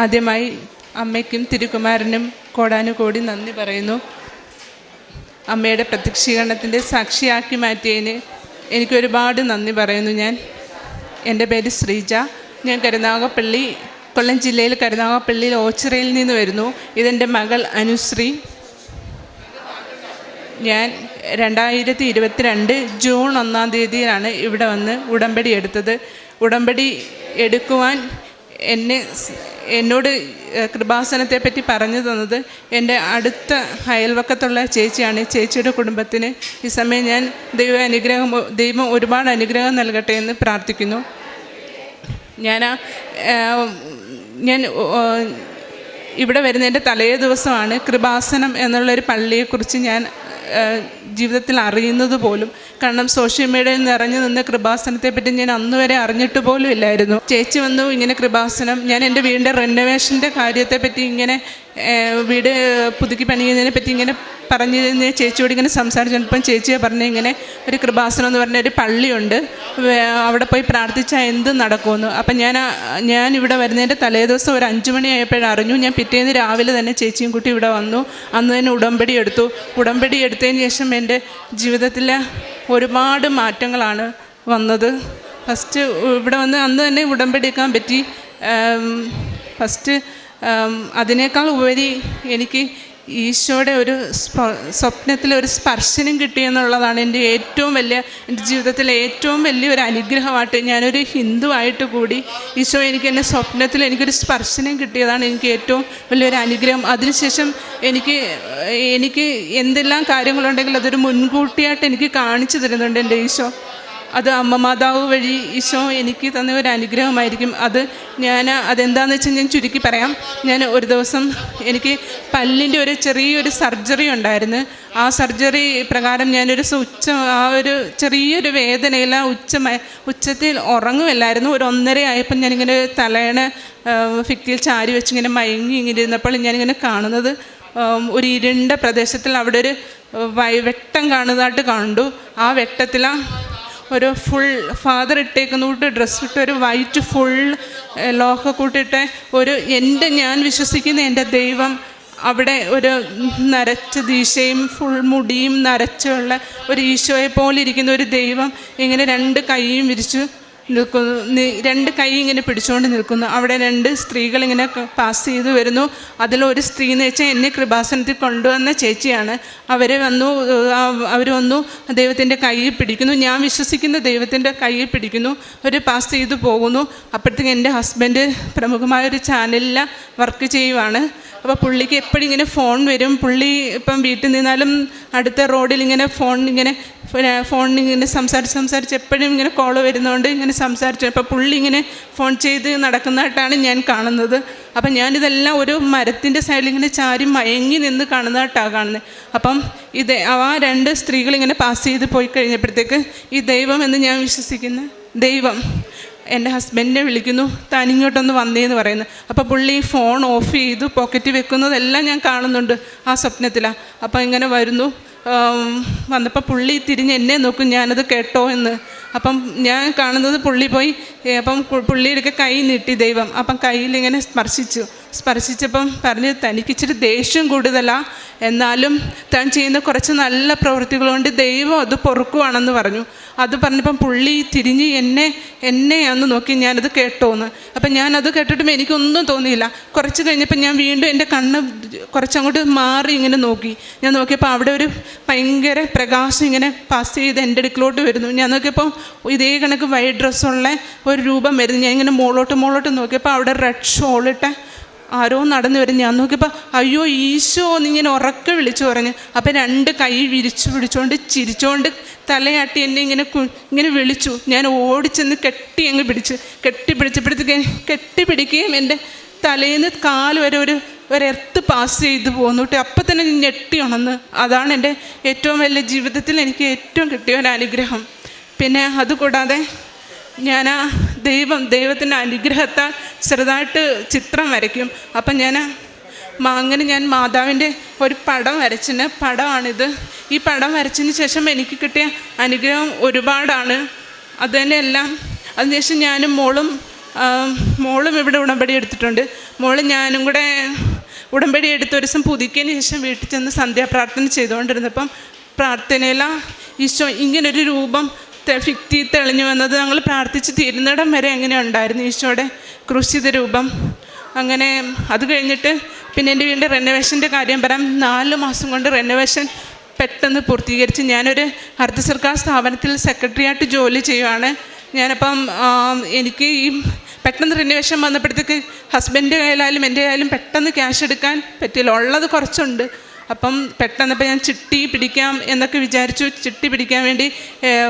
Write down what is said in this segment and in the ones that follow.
ആദ്യമായി അമ്മയ്ക്കും തിരുകുമാരനും കോടാനുകോടി നന്ദി പറയുന്നു. അമ്മയുടെ പ്രത്യക്ഷീകരണത്തിന്റെ സാക്ഷിയാക്കി മാറ്റിയതിന് എനിക്ക് ഒരുപാട് നന്ദി പറയുന്നു ഞാൻ. എന്റെ പേര് ശ്രീജ. ഞാൻ കരുനാഗപ്പള്ളി കൊല്ലം ജില്ലയിൽ കരുനാഗപ്പള്ളിയിൽ ഓച്ചിറയിൽ നിന്ന് വരുന്നു. ഇതെന്റെ മകൾ അനുശ്രീ. ഞാൻ രണ്ടായിരത്തി ഇരുപത്തിരണ്ട് ജൂൺ ഒന്നാം തീയതിയിലാണ് ഇവിടെ വന്ന് ഉടമ്പടി എടുത്തത്. ഉടമ്പടി എടുക്കുവാൻ എന്നെ എന്നോട് കൃപാസനത്തെ പറ്റി പറഞ്ഞു തന്നത് എന്റെ അടുത്ത അയൽവക്കത്തുള്ള ചേച്ചിയാണ്. ചേച്ചിയുടെ കുടുംബത്തിന് ഈ സമയം ഞാൻ ദൈവ അനുഗ്രഹം ദൈവം ഒരുപാട് അനുഗ്രഹം നൽകട്ടെ എന്ന് പ്രാർത്ഥിക്കുന്നു. ഞാൻ ഞാൻ ഇവിടെ വരുന്നതിന്റെ തലേ ദിവസമാണ് കൃപാസനം എന്നുള്ളൊരു പള്ളിയെക്കുറിച്ച് ഞാൻ ജീവിതത്തിൽ അറിയുന്നത് പോലും. കാരണം സോഷ്യൽ മീഡിയയിൽ നിന്ന നിന്ന് കൃപാസനത്തെപ്പറ്റി ഞാൻ അന്ന് വരെ അറിഞ്ഞിട്ട് പോലും ഇല്ലായിരുന്നു. ചേച്ചി വന്നു ഇങ്ങനെ കൃപാസനം ഞാൻ എന്റെ വീടിന്റെ റെനോവേഷന്റെ കാര്യത്തെപ്പറ്റി ഇങ്ങനെ വീട് പുതുക്കി പണിയുന്നതിനെ പറ്റി ഇങ്ങനെ പറഞ്ഞിരുന്ന ചേച്ചിയോട് ഇങ്ങനെ സംസാരിച്ചപ്പം ചേച്ചിയെ പറഞ്ഞു ഇങ്ങനെ ഒരു കൃപാസനം എന്ന് പറഞ്ഞ ഒരു പള്ളിയുണ്ട്. അവിടെ പോയി പ്രാർത്ഥിച്ചാൽ എന്ത് നടക്കുമെന്ന്. അപ്പം ഞാൻ ഞാൻ ഇവിടെ വരുന്നതിന്റെ തലേ ദിവസം ഒരു അഞ്ച് മണിയായപ്പോഴറിഞ്ഞു ഞാൻ പിറ്റേന്ന് രാവിലെ തന്നെ ചേച്ചിയും കുട്ടി ഇവിടെ വന്നു. അന്ന് തന്നെ ഉടമ്പടി എടുത്തു. ഉടമ്പടി എടുത്തതിന് ശേഷം എന്റെ ജീവിതത്തിൽ ഒരുപാട് മാറ്റങ്ങളാണ് വന്നത്. ഫസ്റ്റ് ഇവിടെ വന്ന് അന്ന് തന്നെ ഉടമ്പടി എടുക്കാൻ പറ്റി. ഫസ്റ്റ് അതിനേക്കാൾ ഉപരി എനിക്ക് ഈശോയുടെ ഒരു സ്വപ്നത്തിൽ ഒരു സ്പർശനം കിട്ടിയെന്നുള്ളതാണ് എന്റെ ഏറ്റവും വലിയ എന്റെ ജീവിതത്തിലെ ഏറ്റവും വലിയൊരു അനുഗ്രഹമായിട്ട് ഞാനൊരു ഹിന്ദു ആയിട്ട് കൂടി ഈശോ എനിക്ക് എന്റെ സ്വപ്നത്തിൽ എനിക്കൊരു സ്പർശനം കിട്ടിയതാണ് എനിക്ക് ഏറ്റവും വലിയൊരു അനുഗ്രഹം. അതിനുശേഷം എനിക്ക് എനിക്ക് എന്തെല്ലാം കാര്യങ്ങളുണ്ടെങ്കിൽ അതൊരു മുൻകൂട്ടിയായിട്ട് എനിക്ക് കാണിച്ചു തരുന്നുണ്ട് എന്റെ ഈശോ. അത് അമ്മ മാതാവ് വഴി ഈശോ എനിക്ക് തന്ന ഒരു അനുഗ്രഹമായിരിക്കും. അത് ഞാൻ അതെന്താണെന്ന് വെച്ചാൽ ഞാൻ ചുരുക്കി പറയാം. ഞാൻ ഒരു ദിവസം എനിക്ക് പല്ലിന്റെ ഒരു ചെറിയൊരു സർജറി ഉണ്ടായിരുന്നു. ആ സർജറി പ്രകാരം ഞാനൊരു ഉച്ച ആ ഒരു ചെറിയൊരു വേദനയിൽ ആ ഉച്ച ഉച്ചത്തിൽ ഉറങ്ങുമല്ലായിരുന്നു ഒരു ഒന്നര ആയപ്പോൾ ഞാനിങ്ങനെ തലേണ ഫിക്തിയിൽ ചാരി വെച്ച് ഇങ്ങനെ മയങ്ങി ഇങ്ങനെ ഇരുന്നപ്പോൾ ഞാനിങ്ങനെ കാണുന്നത് ഒരു ഇരുണ്ട പ്രദേശത്തിൽ അവിടെ ഒരു വെട്ടം കാണുന്നതായിട്ട് കണ്ടു. ആ വെട്ടത്തിലാണ് ഒരു ഫുൾ ഫാദർ ഇട്ടേക്കുന്ന. കൂട്ട് ഡ്രസ്സ് ഇട്ട് ഒരു വൈറ്റ് ഫുൾ ലോഹ കൂട്ടിട്ട് ഒരു എന്റെ ഞാൻ വിശ്വസിക്കുന്ന എന്റെ ദൈവം അവിടെ ഒരു നരച്ച ദീശയും ഫുൾ മുടിയും നരച്ചുള്ള ഒരു ഈശോയെ പോലെ ഇരിക്കുന്ന ഒരു ദൈവം ഇങ്ങനെ രണ്ട് കൈയും വിരിച്ചു നിൽക്കുന്നു. രണ്ട് കൈ ഇങ്ങനെ പിടിച്ചുകൊണ്ട് നിൽക്കുന്നു. അവിടെ രണ്ട് സ്ത്രീകൾ ഇങ്ങനെ പാസ് ചെയ്ത് വരുന്നു. അതിലൊരു സ്ത്രീ എന്ന് വെച്ചാൽ എന്നെ കൃപാസനത്തിൽ കൊണ്ടുവന്ന ചേച്ചിയാണ്. അവർ വന്നു അവർ വന്നു ദൈവത്തിന്റെ കൈയിൽ പിടിക്കുന്നു. ഞാൻ വിശ്വസിക്കുന്ന ദൈവത്തിന്റെ കൈയിൽ പിടിക്കുന്നു. അവർ പാസ് ചെയ്ത് പോകുന്നു. അപ്പോഴത്തേക്ക് എന്റെ ഹസ്ബൻഡ് പ്രമുഖമായ ഒരു ചാനലിൽ വർക്ക് ചെയ്യുവാണ്. അപ്പോൾ പുള്ളിക്ക് എപ്പോഴും ഇങ്ങനെ ഫോൺ വരും. പുള്ളി ഇപ്പം വീട്ടിൽ നിന്നാലും അടുത്ത റോഡിൽ ഇങ്ങനെ ഫോൺ ഇങ്ങനെ ഫോണിൽ ഇങ്ങനെ സംസാരിച്ച് സംസാരിച്ച് എപ്പോഴും ഇങ്ങനെ കോൾ വരുന്നതുകൊണ്ട് ഇങ്ങനെ സംസാരിച്ചു അപ്പോൾ പുള്ളി ഇങ്ങനെ ഫോൺ ചെയ്ത് നടക്കുന്നതായിട്ടാണ് ഞാൻ കാണുന്നത്. അപ്പം ഞാനിതെല്ലാം ഒരു മരത്തിന്റെ സൈഡിൽ ഇങ്ങനെ ചാരി മയങ്ങി നിന്ന് കാണുന്നതായിട്ടാണ് കാണുന്നത് അപ്പം ഇത് ആ രണ്ട് സ്ത്രീകൾ ഇങ്ങനെ പാസ് ചെയ്ത് പോയി കഴിഞ്ഞപ്പോഴത്തേക്ക് ഈ ദൈവം എന്ന് ഞാൻ വിശ്വസിക്കുന്ന ദൈവം എന്റെ ഹസ്ബൻഡിനെ വിളിക്കുന്നു താൻ ഇങ്ങോട്ടൊന്ന് വന്നേന്ന് പറയുന്നു. അപ്പോൾ പുള്ളി ഫോൺ ഓഫ് ചെയ്തു പോക്കറ്റ് വെക്കുന്നതെല്ലാം ഞാൻ കാണുന്നുണ്ട് ആ സ്വപ്നത്തിലാണ് അപ്പോൾ ഇങ്ങനെ വരുന്നു. വന്നപ്പോൾ പുള്ളി തിരിഞ്ഞ് എന്നെ നോക്കും ഞാനത് കേട്ടോ എന്ന്. അപ്പം ഞാൻ കാണുന്നത് പുള്ളി പോയി അപ്പം പുള്ളിയുടെ കൈ നീട്ടി ദൈവം. അപ്പം കയ്യിൽ ഇങ്ങനെ സ്പർശിച്ചു. സ്പർശിച്ചപ്പം പറഞ്ഞ് തനിക്കിച്ചിരി ദേഷ്യം കൂടുതലാണ് എന്നാലും താൻ ചെയ്യുന്ന കുറച്ച് നല്ല പ്രവൃത്തികൾ കൊണ്ട് ദൈവം അത് പൊറുക്കുവാണെന്ന് പറഞ്ഞു. അത് പറഞ്ഞപ്പം പുള്ളി തിരിഞ്ഞ് എന്നെ എന്നെ ഒന്ന് നോക്കി ഞാനത് കേട്ടോന്ന്. അപ്പം ഞാനത് കേട്ടിട്ടും എനിക്കൊന്നും തോന്നിയില്ല. കുറച്ച് കഴിഞ്ഞപ്പോൾ ഞാൻ വീണ്ടും എന്റെ കണ്ണ് കുറച്ചങ്ങോട്ട് മാറി ഇങ്ങനെ നോക്കി. ഞാൻ നോക്കിയപ്പോൾ അവിടെ ഒരു ഭയങ്കര പ്രകാശം ഇങ്ങനെ പാസ് ചെയ്ത് എന്റെ അടുക്കിലോട്ട് വരുന്നു. ഞാൻ നോക്കിയപ്പോൾ ഇതേ കണക്ക് വൈറ്റ് ഡ്രസ്സുള്ള ഒരു രൂപം വരുന്നു. ഞാൻ ഇങ്ങനെ മുകളോട്ട് മുകളോട്ട് നോക്കിയപ്പോൾ അവിടെ റെഡ് ഷോളിട്ട ആരോ നടന്നു വരും ഞാൻ നോക്കിയപ്പോൾ അയ്യോ ഈശോ എന്നിങ്ങനെ ഉറക്കെ വിളിച്ചു പറഞ്ഞു. അപ്പം രണ്ട് കൈ വിരിച്ചു പിടിച്ചുകൊണ്ട് ചിരിച്ചുകൊണ്ട് തലയാട്ടി എന്നെ ഇങ്ങനെ ഇങ്ങനെ വിളിച്ചു. ഞാൻ ഓടിച്ചെന്ന് കെട്ടി അങ്ങ് പിടിച്ച്. കെട്ടി പിടിച്ചപ്പോഴത്തേക്ക് കെട്ടി പിടിക്കുകയും എന്റെ തലേന്ന് കാൽ വരെ ഒരു ഒരു എർത്ത് പാസ് ചെയ്ത് പോന്നിട്ട് അപ്പം തന്നെ ഞെട്ടി ഉണന്ന് അതാണ് എന്റെ ഏറ്റവും വലിയ ജീവിതത്തിൽ എനിക്ക് ഏറ്റവും കിട്ടിയ ഒരു അനുഗ്രഹം. പിന്നെ അതുകൂടാതെ ഞാൻ ആ ദൈവം ദൈവത്തിന്റെ അനുഗ്രഹത്താൽ ചെറുതായിട്ട് ചിത്രം വരയ്ക്കും. അപ്പം ഞാൻ അങ്ങനെ ഞാൻ മാതാവിന്റെ ഒരു പടം വരച്ചിന്. പടമാണിത്. ഈ പടം വരച്ചതിന് ശേഷം എനിക്ക് കിട്ടിയ അനുഗ്രഹം ഒരുപാടാണ്. അത് തന്നെയെല്ലാം അതിനുശേഷം ഞാനും മോളും മോളും ഇവിടെ ഉടമ്പടി എടുത്തിട്ടുണ്ട്. മോൾ ഞാനും കൂടെ ഉടമ്പടി എടുത്ത് ഒരു ദിവസം പുതുക്കിയതിന് ശേഷം വീട്ടിൽ ചെന്ന് സന്ധ്യാപ്രാർത്ഥന ചെയ്തുകൊണ്ടിരുന്നപ്പം പ്രാർത്ഥനയില ഈശോ ഇങ്ങനൊരു രൂപം ഫിക്തി തെളിഞ്ഞു വന്നത് ഞങ്ങൾ പ്രാർത്ഥിച്ച് തീരുന്നിടം വരെ അങ്ങനെ ഉണ്ടായിരുന്നു ഈശോയുടെ ക്രൂശിത രൂപം? അങ്ങനെ അത് കഴിഞ്ഞിട്ട് പിന്നെ എന്റെ വീടിന്റെ റെനോവേഷന്റെ കാര്യം പറയാം. നാല് മാസം കൊണ്ട് റെനോവേഷൻ പെട്ടെന്ന് പൂർത്തീകരിച്ച് ഞാനൊരു അർദ്ധ സർക്കാർ സ്ഥാപനത്തിൽ സെക്രട്ടറി ആയിട്ട് ജോലി ചെയ്യുവാണ്. ഞാനപ്പം എനിക്ക് ഈ പെട്ടെന്ന് റിനോവേഷൻ വന്നപ്പോഴത്തേക്ക് ഹസ്ബൻഡ് കയ്യിലായാലും എന്റെ കയ്യിലും പെട്ടെന്ന് ക്യാഷ് എടുക്കാൻ പറ്റില്ല. ഉള്ളത് കുറച്ചുണ്ട്. അപ്പം പെട്ടെന്ന് ഇപ്പം ഞാൻ ചിട്ടി പിടിക്കാം എന്നൊക്കെ വിചാരിച്ചു ചിട്ടി പിടിക്കാൻ വേണ്ടി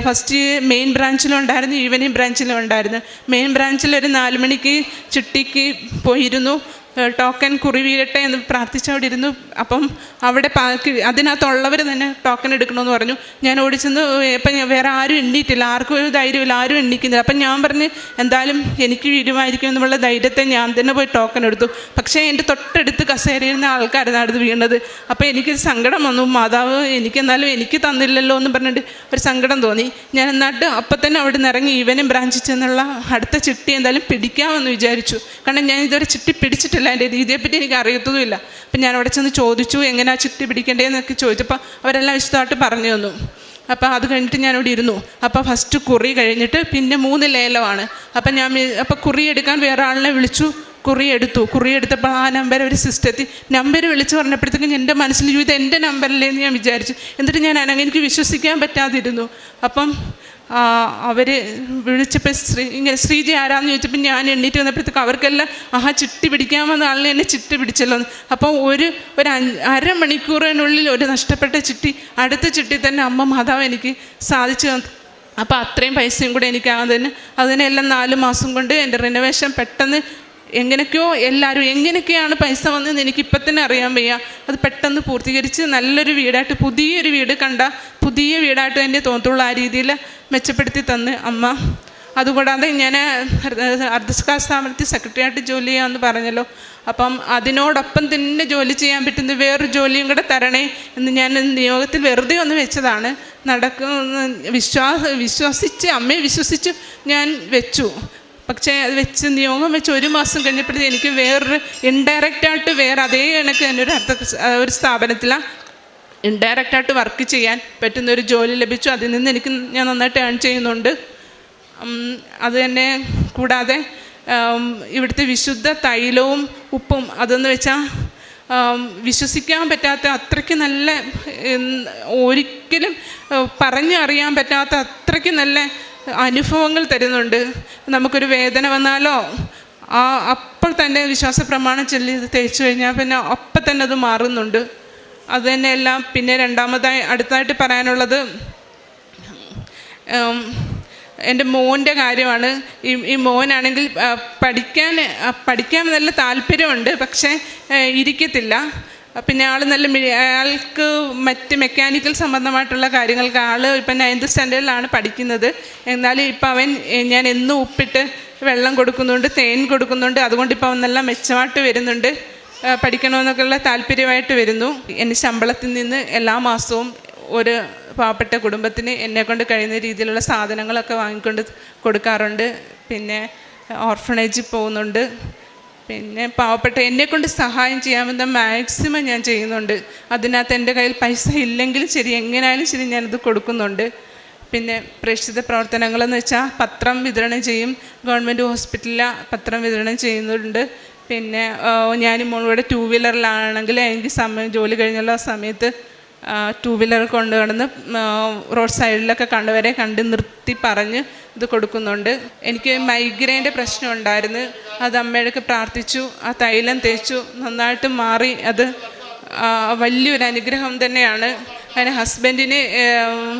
ഫസ്റ്റ് മെയിൻ ബ്രാഞ്ചിലും ഉണ്ടായിരുന്നു ഈവനിങ് ബ്രാഞ്ചിലും ഉണ്ടായിരുന്നു. മെയിൻ ബ്രാഞ്ചിൽ ഒരു നാല് മണിക്ക് ചിട്ടിക്ക് പോയിരുന്നു. ടോക്കൺ കുറി വീഴട്ടെ എന്ന് പ്രാർത്ഥിച്ചവിടെ ഇരുന്നു. അപ്പം അവിടെ അതിനകത്തുള്ളവർ തന്നെ ടോക്കൺ എടുക്കണമെന്ന് പറഞ്ഞു. ഞാൻ ഓടിച്ചെന്ന് ഇപ്പം വേറെ ആരും എണ്ണീറ്റില്ല ആർക്കും ഒരു ധൈര്യമില്ല ആരും എണ്ണിക്കുന്നില്ല. അപ്പം ഞാൻ പറഞ്ഞ് എന്തായാലും എനിക്ക് വീഴുമായിരിക്കും എന്നുള്ള ധൈര്യത്തെ ഞാൻ തന്നെ പോയി ടോക്കൺ എടുത്തു. പക്ഷേ എന്റെ തൊട്ടടുത്ത് കസേരയിരുന്ന ആൾക്കാരാണ് അടുത്ത് വീണത്. അപ്പോൾ എനിക്ക് സങ്കടം വന്നു. മാതാവ് എനിക്ക് എന്നാലും എനിക്ക് തന്നില്ലല്ലോ എന്ന് പറഞ്ഞിട്ട് ഒരു സങ്കടം തോന്നി. ഞാൻ എന്നിട്ട് അപ്പം തന്നെ അവിടെ നിന്ന് ഇറങ്ങി ഇവനും ബ്രാഞ്ചിൽ ചെന്നുള്ള അടുത്ത ചിട്ടി എന്തായാലും പിടിക്കാമെന്ന് വിചാരിച്ചു. കാരണം ഞാൻ ഇതുവരെ ചിട്ടി പിടിച്ചിട്ടില്ല. എന്റെ രീതിയെപ്പറ്റി എനിക്ക് അറിയത്തതുമില്ല അപ്പം ഞാൻ അവിടെ ചെന്ന് ചോദിച്ചു എങ്ങനെയാ ചുറ്റി പിടിക്കേണ്ടതെന്നൊക്കെ ചോദിച്ചപ്പോൾ അവരെല്ലാം വിശദമായിട്ട് പറഞ്ഞു തന്നു. അപ്പോൾ അത് കഴിഞ്ഞിട്ട് ഞാനിവിടെ ഇരുന്നു. അപ്പോൾ ഫസ്റ്റ് കുറി കഴിഞ്ഞിട്ട് പിന്നെ മൂന്ന് ലേലമാണ് അപ്പം ഞാൻ അപ്പോൾ കുറി എടുക്കാൻ വേറെ ആളിനെ വിളിച്ചു. കുറി എടുത്തു കുറി എടുത്തപ്പോൾ ആ നമ്പർ ഒരു സിസ്റ്റത്തിൽ നമ്പർ വിളിച്ച് പറഞ്ഞപ്പോഴത്തേക്കും എന്റെ മനസ്സിൽ ചോദിച്ചത് എന്റെ നമ്പറല്ലേ എന്ന് ഞാൻ വിചാരിച്ചു. എന്നിട്ട് ഞാൻ അനങ്ങ എനിക്ക് വിശ്വസിക്കാൻ പറ്റാതിരുന്നു. അപ്പം അവർ വിളിച്ചപ്പോൾ ശ്രീ ഇങ്ങനെ ശ്രീജി ആരാന്ന് ചോദിച്ചപ്പോൾ ഞാൻ എണ്ണീറ്റ് വന്നപ്പോഴത്തേക്ക് അവർക്കെല്ലാം ആഹാ ചിട്ടി പിടിക്കാൻ വന്ന ആളിനെ എന്നെ ചിട്ടി പിടിച്ചല്ലോ. അപ്പോൾ ഒരു ഒരു അരമണിക്കൂറിനുള്ളിൽ ഒരു നഷ്ടപ്പെട്ട ചിട്ടി അടുത്ത ചിട്ടി തന്നെ അമ്മ മാതാവ് എനിക്ക് സാധിച്ചു തന്നു. അപ്പോൾ അത്രയും പൈസയും കൂടെ എനിക്കാകുന്നതിന് അതിന് അതിനെല്ലാം നാല് മാസം കൊണ്ട് എന്റെ റിനോവേഷൻ പെട്ടെന്ന് എങ്ങനെയൊക്കെയോ എല്ലാവരും എങ്ങനെയൊക്കെയാണ് പൈസ വന്നതെന്ന് എനിക്ക് ഇപ്പം തന്നെ അറിയാൻ വയ്യ. അത് പെട്ടെന്ന് പൂർത്തീകരിച്ച് നല്ലൊരു വീടായിട്ട് പുതിയൊരു വീട് കണ്ട പുതിയ വീടായിട്ട് തന്നെ തോന്നത്തുള്ളൂ ആ രീതിയിൽ മെച്ചപ്പെടുത്തി തന്ന് അമ്മ. അതുകൂടാതെ ഞാൻ അർദ്ധസ്കാർ സ്ഥാപനത്തിൽ സെക്രട്ടറിയായിട്ട് ജോലി ചെയ്യാമെന്ന് പറഞ്ഞല്ലോ. അപ്പം അതിനോടൊപ്പം തന്നെ ജോലി ചെയ്യാൻ പറ്റുന്ന വേറൊരു ജോലിയും കൂടെ തരണേ എന്ന് ഞാൻ നിയോഗത്തിൽ വെറുതെ ഒന്ന് വെച്ചതാണ്. നടക്കുന്ന വിശ്വാസ വിശ്വസിച്ച് അമ്മയെ വിശ്വസിച്ച് ഞാൻ വെച്ചു. പക്ഷേ അത് വെച്ച് നിയോഗം വെച്ച് ഒരു മാസം കഴിഞ്ഞപ്പോഴത്തേക്ക് എനിക്ക് വേറൊരു ഇൻഡയറക്റ്റായിട്ട് വേറെ അതേ കണക്ക് തന്നെ ഒരു അർത്ഥ ഒരു സ്ഥാപനത്തിലാണ് ഇൻഡയറക്റ്റായിട്ട് വർക്ക് ചെയ്യാൻ പറ്റുന്ന ഒരു ജോലി ലഭിച്ചു. അതിൽ നിന്ന് എനിക്ക് ഞാൻ നന്നായിട്ട് ഏൺ ചെയ്യുന്നുണ്ട്. അത് തന്നെ കൂടാതെ ഇവിടുത്തെ വിശുദ്ധ തൈലവും ഉപ്പും അതെന്ന് വെച്ചാൽ വിശ്വസിക്കാൻ പറ്റാത്ത അത്രയ്ക്ക് നല്ല ഒരിക്കലും പറഞ്ഞറിയാൻ പറ്റാത്ത അത്രയ്ക്ക് നല്ല അനുഭവങ്ങൾ തരുന്നുണ്ട്. നമുക്കൊരു വേദന വന്നാലോ? ആ അപ്പോൾ തന്നെ വിശ്വാസ പ്രമാണം ചൊല്ലി തേച്ചു കഴിഞ്ഞാൽ പിന്നെ അപ്പം തന്നെ അത് മാറുന്നുണ്ട്. അത് തന്നെ എല്ലാം പിന്നെ രണ്ടാമതായി അടുത്തായിട്ട് പറയാനുള്ളത് എന്റെ മോന്റെ കാര്യമാണ്. ഈ ഈ മോനാണെങ്കിൽ പഠിക്കാൻ പഠിക്കാൻ നല്ല താല്പര്യമുണ്ട് പക്ഷേ ഇരിക്കത്തില്ല. പിന്നെ ആൾ നല്ല അയാൾക്ക് മറ്റ് മെക്കാനിക്കൽ സംബന്ധമായിട്ടുള്ള കാര്യങ്ങൾക്ക് ആൾ ഇപ്പം നയൻത് സ്റ്റാൻഡേർഡിലാണ് പഠിക്കുന്നത്. എന്നാലും ഇപ്പം അവൻ ഞാൻ എന്നും ഉപ്പിട്ട് വെള്ളം കൊടുക്കുന്നുണ്ട് തേൻ കൊടുക്കുന്നുണ്ട്. അതുകൊണ്ട് ഇപ്പം അവൻ നല്ല മെച്ചമായിട്ട് വരുന്നുണ്ട്. പഠിക്കണമെന്നൊക്കെയുള്ള താല്പര്യമായിട്ട് വരുന്നു. എന്റെ ശമ്പളത്തിൽ നിന്ന് എല്ലാ മാസവും ഒരു പാവപ്പെട്ട കുടുംബത്തിന് എന്നെക്കൊണ്ട് കഴിയുന്ന രീതിയിലുള്ള സാധനങ്ങളൊക്കെ വാങ്ങിക്കൊണ്ട് കൊടുക്കാറുണ്ട്. പിന്നെ ഓർഫണേജിൽ പോകുന്നുണ്ട്. പിന്നെ പാവപ്പെട്ട എന്നെക്കൊണ്ട് സഹായം ചെയ്യാവുന്ന മാക്സിമം ഞാൻ ചെയ്യുന്നുണ്ട്. അതിനകത്ത് എന്റെ കയ്യിൽ പൈസ ഇല്ലെങ്കിലും ശരി എങ്ങനെയായാലും ശരി ഞാനത് കൊടുക്കുന്നുണ്ട്. പിന്നെ പ്രേക്ഷിത പ്രവർത്തനങ്ങളെന്ന് വെച്ചാൽ പത്രം വിതരണം ചെയ്യും. ഗവൺമെന്റ് ഹോസ്പിറ്റലിൽ പത്രം വിതരണം ചെയ്യുന്നുണ്ട്. പിന്നെ ഞാനും മോളുടെ ടൂ വീലറിലാണെങ്കിൽ എനിക്ക് സമയം ജോലി കഴിഞ്ഞുള്ള സമയത്ത് ടൂ വീലർ കൊണ്ടു കിടന്ന് റോഡ് സൈഡിലൊക്കെ കണ്ടവരെ കണ്ട് നിർത്തി പറഞ്ഞ് ഇത് കൊടുക്കുന്നുണ്ട്. എനിക്ക് മൈഗ്രെയിന്റെ പ്രശ്നം ഉണ്ടായിരുന്നു. അത് അമ്മയുടെ പ്രാർത്ഥിച്ചു. ആ തൈലം തേച്ചു. നന്നായിട്ട് മാറി. അത് വലിയൊരു അനുഗ്രഹം തന്നെയാണ്. അതിന് ഹസ്ബൻഡിന്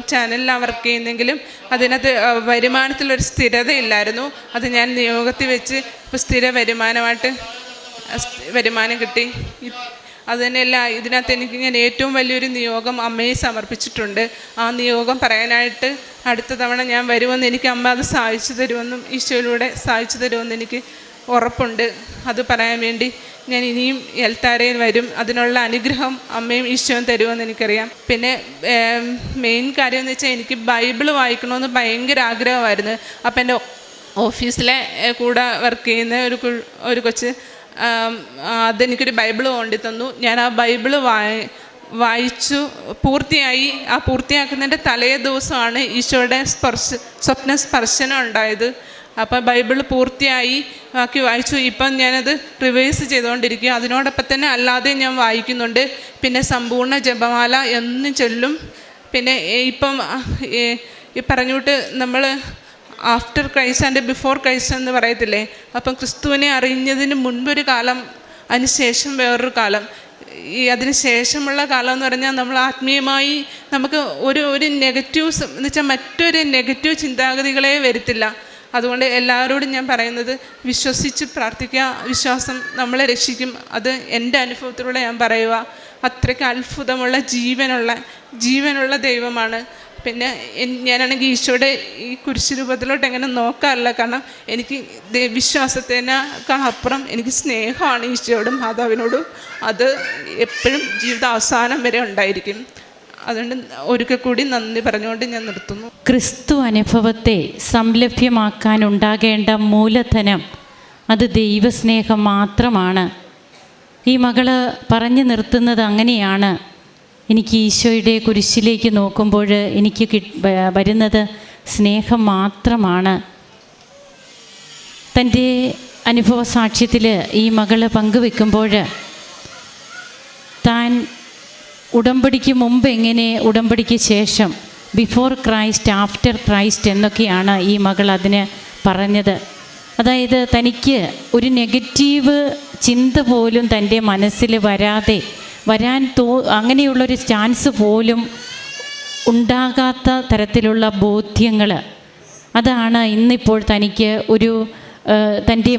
ചാനലിലാണ് വർക്ക് ചെയ്യുന്നെങ്കിലും അതിനകത്ത് വരുമാനത്തിലൊരു സ്ഥിരതയില്ലായിരുന്നു. അത് ഞാൻ നിയോഗത്തിൽ വെച്ച് ഇപ്പോൾ സ്ഥിര വരുമാനമായിട്ട് വരുമാനം കിട്ടി. ഇ- അത് തന്നെയല്ല ഇതിനകത്ത് എനിക്ക് ഞാൻ ഏറ്റവും വലിയൊരു നിയോഗം അമ്മയെ സമർപ്പിച്ചിട്ടുണ്ട്. ആ നിയോഗം പറയാനായിട്ട് അടുത്ത തവണ ഞാൻ വരുമെന്ന് എനിക്ക് അമ്മ അത് സാധിച്ചു തരുമെന്നും ഈശോയിലൂടെ സാധിച്ചു തരുമെന്ന് എനിക്ക് ഉറപ്പുണ്ട്. അത് പറയാൻ വേണ്ടി ഞാൻ ഇനിയും എൽത്താരയിൽ വരും. അതിനുള്ള അനുഗ്രഹം അമ്മയും ഈശോയും തരുമെന്ന് എനിക്കറിയാം. പിന്നെ മെയിൻ കാര്യം എന്ന് വെച്ചാൽ എനിക്ക് ബൈബിൾ വായിക്കണമെന്ന് ഭയങ്കര ആഗ്രഹമായിരുന്നു. അപ്പം എന്റെ ഓഫീസിലെ കൂടെ വർക്ക് ചെയ്യുന്ന ഒരു ഒരു കൊച്ച് അതെനിക്കൊരു ബൈബിൾ കൊണ്ടു തന്നു ഞാൻ ആ ബൈബിൾ വായി വായിച്ചു. പൂർത്തിയായി. ആ പൂർത്തിയാക്കുന്നതിന്റെ തലേ ദിവസമാണ് ഈശോയുടെ സ്പർശ സ്വപ്ന സ്പർശനം ഉണ്ടായത്. അപ്പോൾ ബൈബിൾ പൂർത്തിയായി. ബാക്കി വായിച്ചു. ഇപ്പം ഞാനത് റിവേഴ്സ് ചെയ്തുകൊണ്ടിരിക്കുക അതിനോടൊപ്പം തന്നെ അല്ലാതെ ഞാൻ വായിക്കുന്നുണ്ട്. പിന്നെ സമ്പൂർണ ജപമാല എന്നും ചൊല്ലും. പിന്നെ ഇപ്പം ഈ പറഞ്ഞുവിട്ട് നമ്മൾ after Christ and before Christ എന്ന് പറയത്തില്ലേ? അപ്പം ക്രിസ്തുവിനെ അറിഞ്ഞതിന് മുൻപൊരു കാലം അതിന് ശേഷം വേറൊരു കാലം. ഈ അതിന് ശേഷമുള്ള കാലം എന്ന് പറഞ്ഞാൽ നമ്മൾ ആത്മീയമായി നമുക്ക് ഒരു ഒരു നെഗറ്റീവ് എന്ന് വെച്ചാൽ മറ്റൊരു നെഗറ്റീവ് ചിന്താഗതികളെ വരുത്തില്ല. അതുകൊണ്ട് എല്ലാവരോടും ഞാൻ പറയുന്നത് വിശ്വസിച്ച് പ്രാർത്ഥിക്കുക. വിശ്വാസം നമ്മളെ രക്ഷിക്കും. അത് എന്റെ അനുഭവത്തിലൂടെ ഞാൻ പറയുക. അത്രയ്ക്ക് അത്ഭുതമുള്ള ജീവനുള്ള ജീവനുള്ള ദൈവമാണ്. പിന്നെ ഞാനാണെങ്കിൽ ഈശോയുടെ ഈ കുരിശ് രൂപത്തിലോട്ട് എങ്ങനെ നോക്കാറില്ല. കാരണം എനിക്ക് വിശ്വാസത്തിനേക്കാളപ്പുറം എനിക്ക് സ്നേഹമാണ് ഈശോയോടും മാതാവിനോടും. അത് എപ്പോഴും ജീവിത അവസാനം വരെ ഉണ്ടായിരിക്കും. അതുകൊണ്ട് ഒരിക്കൽ കൂടി നന്ദി പറഞ്ഞുകൊണ്ട് ഞാൻ നിർത്തുന്നു. ക്രിസ്തു അനുഭവത്തെ സംലഭ്യമാക്കാൻ ഉണ്ടാകേണ്ട മൂലധനം അത് ദൈവസ്നേഹം മാത്രമാണ്. ഈ മകൾ പറഞ്ഞു നിർത്തുന്നത് അങ്ങനെയാണ്. എനിക്ക് ഈശോയുടെ കുരിശിലേക്ക് നോക്കുമ്പോൾ എനിക്ക് വരുന്നത് സ്നേഹം മാത്രമാണ്. തന്റെ അനുഭവ സാക്ഷ്യത്തിൽ ഈ മകൾ പങ്കുവെക്കുമ്പോൾ താൻ ഉടമ്പടിക്ക് മുമ്പ് എങ്ങനെ ഉടമ്പടിക്ക് ശേഷം ബിഫോർ ക്രൈസ്റ്റ് ആഫ്റ്റർ ക്രൈസ്റ്റ് എന്നൊക്കെയാണ് ഈ മകൾ അതിന് പറഞ്ഞത്. അതായത് തനിക്ക് ഒരു നെഗറ്റീവ് ചിന്ത പോലും തന്റെ മനസ്സിൽ വരാതെ വരാൻ തോ അങ്ങനെയുള്ളൊരു ചാൻസ് പോലും ഉണ്ടാകാത്ത തരത്തിലുള്ള ബോധ്യങ്ങൾ അതാണ് ഇന്നിപ്പോൾ തനിക്ക് ഒരു തന്റെ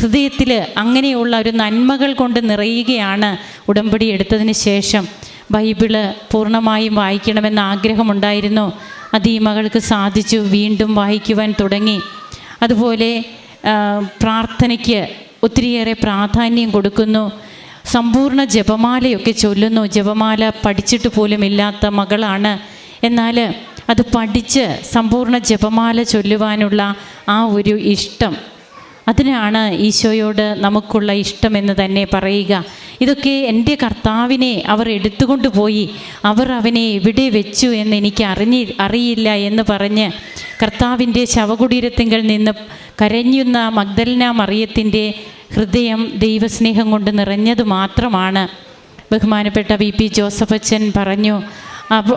ഹൃദയത്തിൽ അങ്ങനെയുള്ള ഒരു നന്മകൾ കൊണ്ട് നിറയുകയാണ് ഉടമ്പടി എടുത്തതിന് ശേഷം. ബൈബിൾ പൂർണമായും വായിക്കണമെന്ന ആഗ്രഹമുണ്ടായിരുന്നു. അത് ഈ മകൾക്ക് സാധിച്ചു. വീണ്ടും വായിക്കുവാൻ തുടങ്ങി. അതുപോലെ പ്രാർത്ഥനയ്ക്ക് ഒത്തിരിയേറെ പ്രാധാന്യം കൊടുക്കുന്നു. സമ്പൂർണ ജപമാലയൊക്കെ ചൊല്ലുന്നു. ജപമാല പഠിച്ചിട്ട് പോലും ഇല്ലാത്ത മകളാണ്. എന്നാൽ അത് പഠിച്ച് സമ്പൂർണ ജപമാല ചൊല്ലുവാനുള്ള ആ ഒരു ഇഷ്ടം. അതിനാണ് ഈശോയോട് നമുക്കുള്ള ഇഷ്ടമെന്ന് തന്നെ പറയുക. ഇതൊക്കെ എന്റെ കർത്താവിനെ അവർ എടുത്തുകൊണ്ട് പോയി. അവർ അവനെ എവിടെ വെച്ചു എന്ന് എനിക്ക് അറിഞ്ഞി അറിയില്ല എന്ന് പറഞ്ഞ് കർത്താവിന്റെ ശവകുടീരത്തിങ്കിൽ നിന്ന് കരഞ്ഞുന്ന മഗ്ദലന മറിയത്തിന്റെ ഹൃദയം ദൈവസ്നേഹം കൊണ്ട് നിറഞ്ഞത് മാത്രമാണ്. ബഹുമാനപ്പെട്ട വി പി ജോസഫ് അച്ഛൻ പറഞ്ഞു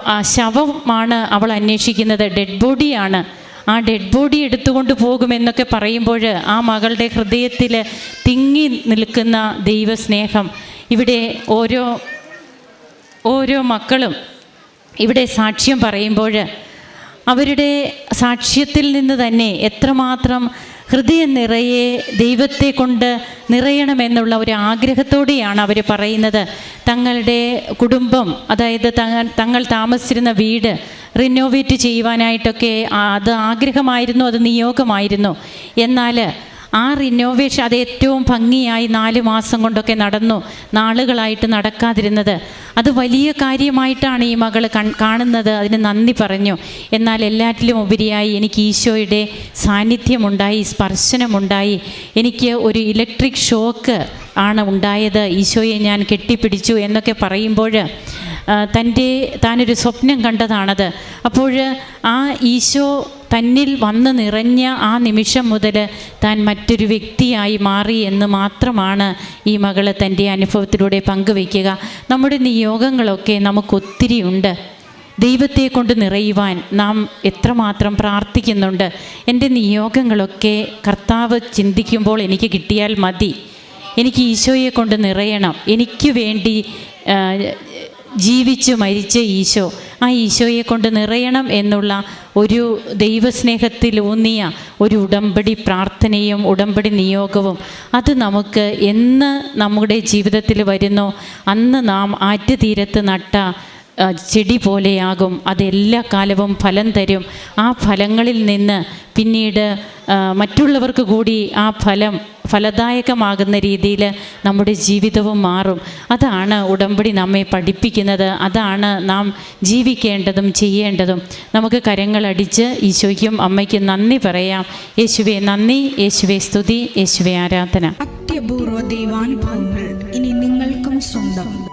ആ ശവമാണ് അവൾ അന്വേഷിക്കുന്നത്. ഡെഡ് ബോഡിയാണ്. ആ ഡെഡ് ബോഡി എടുത്തുകൊണ്ട് പോകുമെന്നൊക്കെ പറയുമ്പോൾ ആ മകളുടെ ഹൃദയത്തിൽ തിങ്ങി നിൽക്കുന്ന ദൈവസ്നേഹം. ഇവിടെ ഓരോ ഓരോ മക്കളും ഇവിടെ സാക്ഷ്യം പറയുമ്പോൾ അവരുടെ സാക്ഷ്യത്തിൽ നിന്ന് തന്നെ എത്രമാത്രം ഹൃദയം നിറയെ ദൈവത്തെ കൊണ്ട് നിറയണമെന്നുള്ള ഒരു ആഗ്രഹത്തോടെയാണ് അവർ പറയുന്നത്. തങ്ങളുടെ കുടുംബം അതായത് തങ്ങൾ താമസിച്ചിരുന്ന വീട് റിനോവേറ്റ് ചെയ്യുവാനായിട്ടൊക്കെ അത് ആഗ്രഹമായിരുന്നു അത് നിയോഗമായിരുന്നു. എന്നാൽ ആ റിനോവേഷൻ അത് ഏറ്റവും ഭംഗിയായി നാല് മാസം കൊണ്ടൊക്കെ നടന്നു നാളുകളായിട്ട് നടക്കാതിരുന്നത്. അത് വലിയ കാര്യമായിട്ടാണ് ഈ മകൾ കാണുന്നത് അതിന് നന്ദി പറഞ്ഞു. എന്നാൽ എല്ലാറ്റിലും ഉപരിയായി എനിക്ക് ഈശോയുടെ സാന്നിധ്യമുണ്ടായി സ്പർശനമുണ്ടായി. എനിക്ക് ഒരു ഇലക്ട്രിക് ഷോക്ക് ആണ് ഉണ്ടായത്. ഈശോയെ ഞാൻ കെട്ടിപ്പിടിച്ചു എന്നൊക്കെ പറയുമ്പോൾ തന്റെ താനൊരു സ്വപ്നം കണ്ടതാണത്. അപ്പോൾ ആ ഈശോ തന്നിൽ വന്ന് നിറഞ്ഞ ആ നിമിഷം മുതൽ താൻ മറ്റൊരു വ്യക്തിയായി മാറി എന്ന് മാത്രമാണ് ഈ മകൾ തന്റെ അനുഭവത്തിലൂടെ പങ്കുവയ്ക്കുക. നമ്മുടെ നിയോഗങ്ങളൊക്കെ നമുക്കൊത്തിരി ഉണ്ട്. ദൈവത്തെ കൊണ്ട് നിറയുവാൻ നാം എത്രമാത്രം പ്രാർത്ഥിക്കുന്നുണ്ട്. എന്റെ നിയോഗങ്ങളൊക്കെ കർത്താവ് ചിന്തിക്കുമ്പോൾ എനിക്ക് കിട്ടിയാൽ മതി. എനിക്ക് ഈശോയെ കൊണ്ട് നിറയണം. എനിക്ക് വേണ്ടി ജീവിച്ച് മരിച്ച ഈശോ ആ ഈശോയെ കൊണ്ട് നിറയണം എന്നുള്ള ഒരു ദൈവസ്നേഹത്തിലൂന്നിയ ഒരു ഉടമ്പടി പ്രാർത്ഥനയും ഉടമ്പടി നിയോഗവും അത് നമുക്ക് എന്ന് നമ്മുടെ ജീവിതത്തിൽ വരുന്നോ. അന്ന് നാം ആറ്റുതീരത്ത് നട്ട ചെടി പോലെയാകും. അതെല്ലാ കാലവും ഫലം തരും. ആ ഫലങ്ങളിൽ നിന്ന് പിന്നീട് മറ്റുള്ളവർക്ക് കൂടി ആ ഫലം ഫലദായകമാകുന്ന രീതിയിൽ നമ്മുടെ ജീവിതവും മാറും. അതാണ് ഉടമ്പടി നമ്മെ പഠിപ്പിക്കുന്നത്. അതാണ് നാം ജീവിക്കേണ്ടതും ചെയ്യേണ്ടതും. നമുക്ക് കരങ്ങളടിച്ച് ഈശോയ്ക്കും അമ്മയ്ക്കും നന്ദി പറയാം. യേശുവെ നന്ദി യേശുവെ സ്തുതി യേശുവെ ആരാധന. അത്യപൂർവ ദൈവാനുഭവങ്ങൾ ഇനി നിങ്ങൾക്കും സ്വന്തം.